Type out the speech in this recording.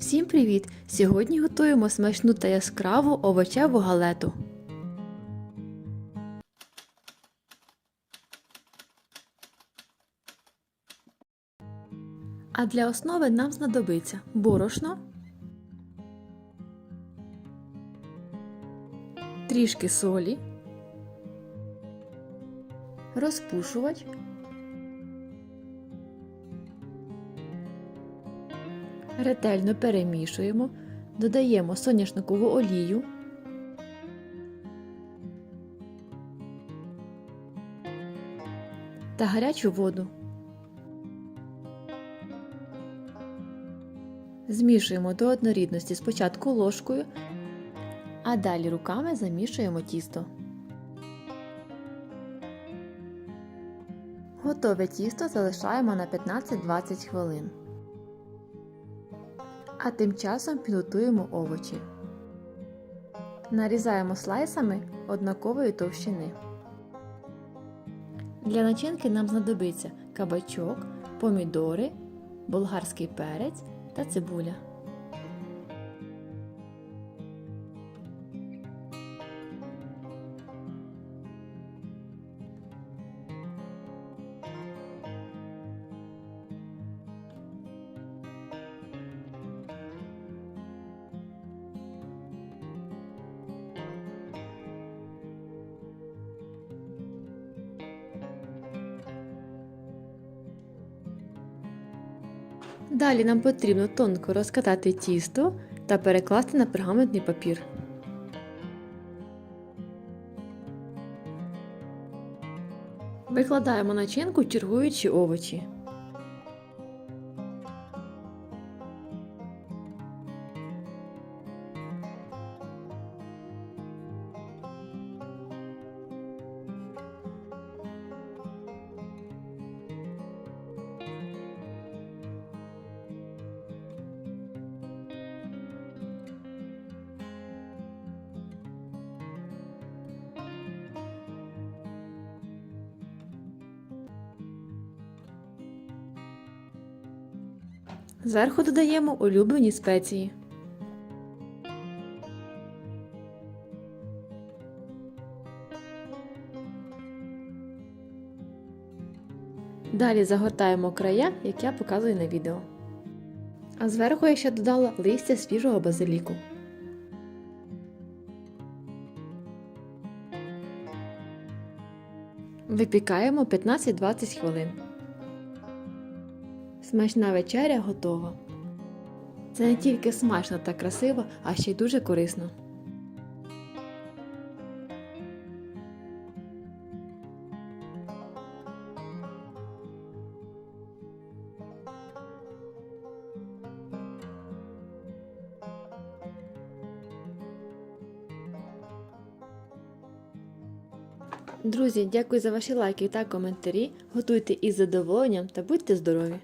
Всім привіт! Сьогодні готуємо смачну та яскраву овочеву галету. А для основи нам знадобиться борошно, трішки солі, розпушувач, ретельно перемішуємо, додаємо соняшникову олію, та гарячу воду. Змішуємо до однорідності спочатку ложкою, а далі руками замішуємо тісто. Готове тісто залишаємо на 15-20 хвилин. А тим часом підготуємо овочі. Нарізаємо слайсами однакової товщини. Для начинки нам знадобиться кабачок, помідори, болгарський перець та цибуля. Далі нам потрібно тонко розкатати тісто та перекласти на пергаментний папір. Викладаємо начинку, чергуючи овочі. Зверху додаємо улюблені спеції. Далі загортаємо края, як я показую на відео. А зверху я ще додала листя свіжого базиліку. Випікаємо 15-20 хвилин. Смачна вечеря готова. Це не тільки смачно та красиво, а ще й дуже корисно. Друзі, дякую за ваші лайки та коментарі. Готуйте із задоволенням та будьте здорові!